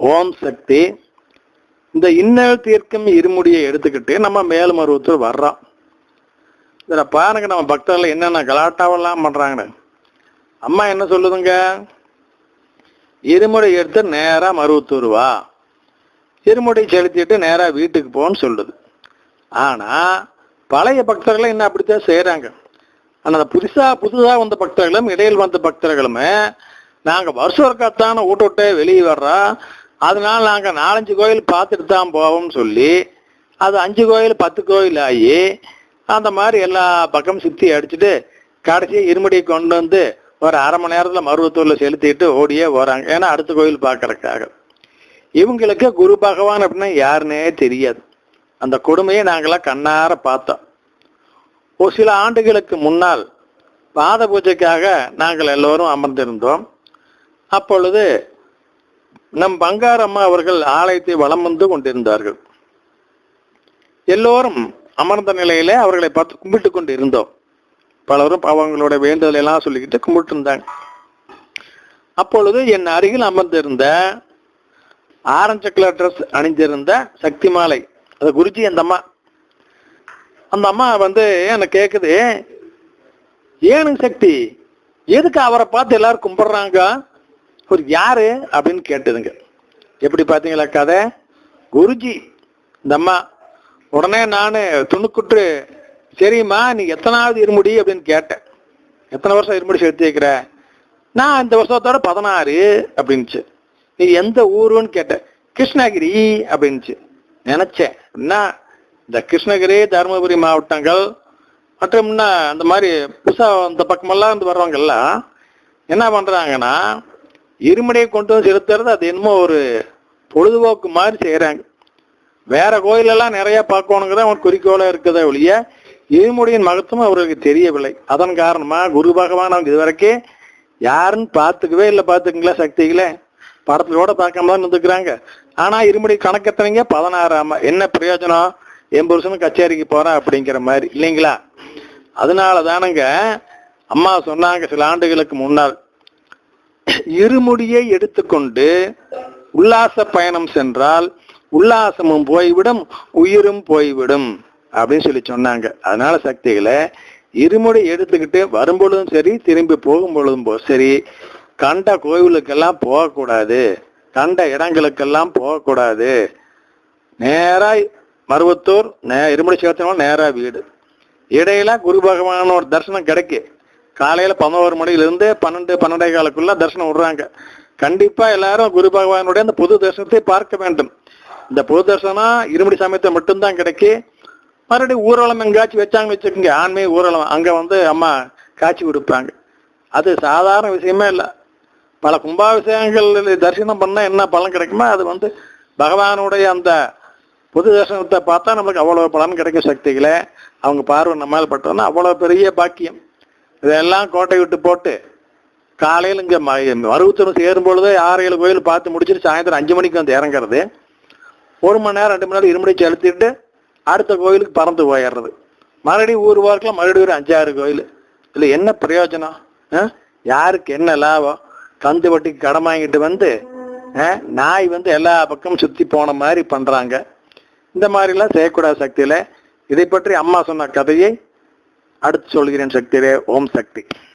ஓம் சக்தி. இந்த இன்னல் தீர்க்கும் இருமுடியை எடுத்துக்கிட்டு நம்ம மேல்மருவத்தூர் வர்றோம் இதில் பாருங்க நம்ம பக்தர்கள் என்னென்ன கலாட்டாவெல்லாம் பண்றாங்கன்னு. அம்மா என்ன சொல்லுதுங்க? இருமுடி எடுத்து நேரா மருவத்தூர் வா. இருமுடி செலுத்திட்டு நேரா வீட்டுக்கு போன்னு சொல்லுது. ஆனா பழைய பக்தர்களும் என்ன அப்படித்தான் செய்யறாங்க ஆனால் அந்த புதுசா புதுசா வந்த பக்தர்களும் இடையில் வந்த பக்தர்களுமே நாங்க வருஷம் ஒருக்காத்தான வீட்டு விட்டே வெளியே வர்றோம். அதனால நாங்கள் நாலஞ்சு கோயில் பார்த்துட்டு தான் போவோம்னு சொல்லி அது அஞ்சு கோயில் பத்து கோயில் ஆகி அந்த மாதிரி எல்லா பக்கம் சுற்றி அடிச்சுட்டு கடைசியாக இருமுடியை கொண்டு வந்து ஒரு அரை மணி நேரத்தில் மருவத்தூரில் செலுத்திட்டு ஓடியே போகிறாங்க ஏன்னா அடுத்த கோயில் பார்க்கறதுக்காக. இவங்களுக்கு குரு பகவான் அப்படின்னா யாருன்னே தெரியாது. அந்த கொடுமையை நாங்களாம் கண்ணார பார்த்தோம். ஒரு சில ஆண்டுகளுக்கு முன்னால் பாத பூஜைக்காக நாங்கள் எல்லோரும் அமர்ந்திருந்தோம். அப்பொழுது நம் பங்காரம்மா அவர்கள் ஆலயத்தை வலம் வந்து கொண்டிருந்தார்கள். எல்லோரும் அமர்ந்த நிலையிலே அவர்களை பார்த்து கும்பிட்டு கொண்டு இருந்தோம் பலரும் அவங்களோட வேண்டுதல் எல்லாம் சொல்லிக்கிட்டு கும்பிட்டு இருந்தாங்க அப்பொழுது என் அருகில் அமர்ந்திருந்த ஆரஞ்சு கலர் ட்ரெஸ் அணிந்திருந்த சக்தி மாலை அது குருஜி அந்த அம்மா. அந்த அம்மா வந்து என்னை கேட்குது ஏனுங்க சக்தி எதுக்கு அவரை பார்த்து எல்லாரும் கும்பிட்றாங்க? இவர் யாரு அப்படின்னு கேட்டுதுங்க. எப்படி பார்த்தீங்களா கதை? குருஜி இந்த அம்மா உடனே நான் துணுக்குற்று சரிம்மா நீ எத்தனாவது இருமுடி அப்படின்னு கேட்டேன். எத்தனை வருஷம் இருமுடி செலுத்தி வைக்கிற? நான் இந்த வருஷத்தோட பதினாறு அப்படின்ச்சு நீ எந்த ஊருன்னு கேட்டேன். கிருஷ்ணகிரி அப்படின்ச்சு நினச்சேன். என்ன இந்த கிருஷ்ணகிரி தருமபுரி மாவட்டங்கள் மற்றும் அந்த மாதிரி புதுசாக அந்த பக்கமெல்லாம் வந்து வர்றவங்கெல்லாம் என்ன பண்ணுறாங்கன்னா இருமனையை கொண்டு வந்து செலுத்துறது அது என்னமோ ஒரு பொழுதுபோக்கு மாதிரி செய்கிறாங்க வேற கோயிலெல்லாம் நிறைய பார்க்கணுங்கிறத அவன் குறிக்கோளாக இருக்குதா ஒழிய இருமுடியின் மகத்துவம் அவர்களுக்கு தெரியவில்லை. அதன் காரணமாக குரு பகவான் அவங்க இதுவரைக்கும் யாருன்னு பார்த்துக்கவே இல்லை பார்த்துக்குங்களா சக்திகளே. படத்துல கூட பார்க்காம தான் இருந்துக்கிறாங்க. ஆனால் இருமுடி கணக்கெத்தனைங்க பதினாறாம. என்ன பிரயோஜனம்? என் புருஷனும் கச்சேரிக்கு போகிறேன் அப்படிங்கிற மாதிரி இல்லைங்களா? அதனால தானுங்க அம்மா சொன்னாங்க சில ஆண்டுகளுக்கு முன்னால் இருமுடியை எடுத்துக்கொண்டு உல்லாச பயணம் சென்றால் உல்லாசமும் போய்விடும் உயிரும் போய்விடும் அப்படின்னு சொல்லி சொன்னாங்க. அதனால சக்திகளை இருமுடி எடுத்துக்கிட்டு வரும்பொழுதும் சரி திரும்பி போகும் பொழுதும் போ- சரி கண்ட கோவிலுக்கெல்லாம் போகக்கூடாது கண்ட இடங்களுக்கெல்லாம் போகக்கூடாது. நேராக மருவத்தூர் நே இருமுடி சேர்த்தனால நேராக வீடு. இடையில குரு பகவானோட தரிசனம் கிடைக்கு. காலையில் பதினோரு மணியிலிருந்து பன்னெண்டு பன்னெண்டே காலுக்குள்ள தரிசனம் விடுறாங்க. கண்டிப்பா எல்லாரும் குரு பகவானுடைய அந்த பொது தரிசனத்தை பார்க்க வேண்டும். இந்த பொது தரிசனம் இருமுடி சமயத்தை மட்டும்தான் கிடைக்கு. மறுபடியும் ஊர்வலம் எங்காச்சும் வச்சாங்கன்னு வச்சுக்கோங்க. ஆன்மீக ஊர்வலம். அங்கே வந்து அம்மா காட்சி கொடுப்பாங்க. அது சாதாரண விஷயமே இல்லை. பல கும்பாபிஷேகங்கள் தரிசனம் பண்ணால் என்ன பலன் கிடைக்குமோ அது வந்து பகவானுடைய அந்த பொது தரிசனத்தை பார்த்தா நம்மளுக்கு அவ்வளோ பலன் கிடைக்கும் சக்திகளை. அவங்க பார்வை நம்மால் பட்டோன்னா பட்டோம்னா பெரிய பாக்கியம். இதெல்லாம் கோட்டை விட்டு போட்டு காலையில் இங்கே மருவத்தூர் சேரும் பொழுது ஆறு ஏழு கோயில் பார்த்து முடிச்சுட்டு சாயந்தரம் அஞ்சு மணிக்கு வந்து இறங்குறது. ஒரு மணி நேரம் ரெண்டு மணி நேரம் இருமுடி செலுத்திட்டு அடுத்த கோயிலுக்கு பறந்து போயிடுறது. மறுபடியும் ஊர் வாரத்தில் மறுபடியும் ஒரு அஞ்சாறு கோயில். இதில் என்ன பிரயோஜனம்? ஆ? யாருக்கு என்ன லாபம்? கந்து வட்டிக்கு கடன் வாங்கிட்டு வந்து ஆ, நாய் வந்து எல்லா பக்கமும் சுற்றி போன மாதிரி பண்ணுறாங்க இந்த மாதிரிலாம் செய்யக்கூடாத சக்தியில் இதை பற்றி அம்மா சொன்ன கதையை அடுத்து சொல்கிறேன் சக்தியிலே ஓம் சக்தி.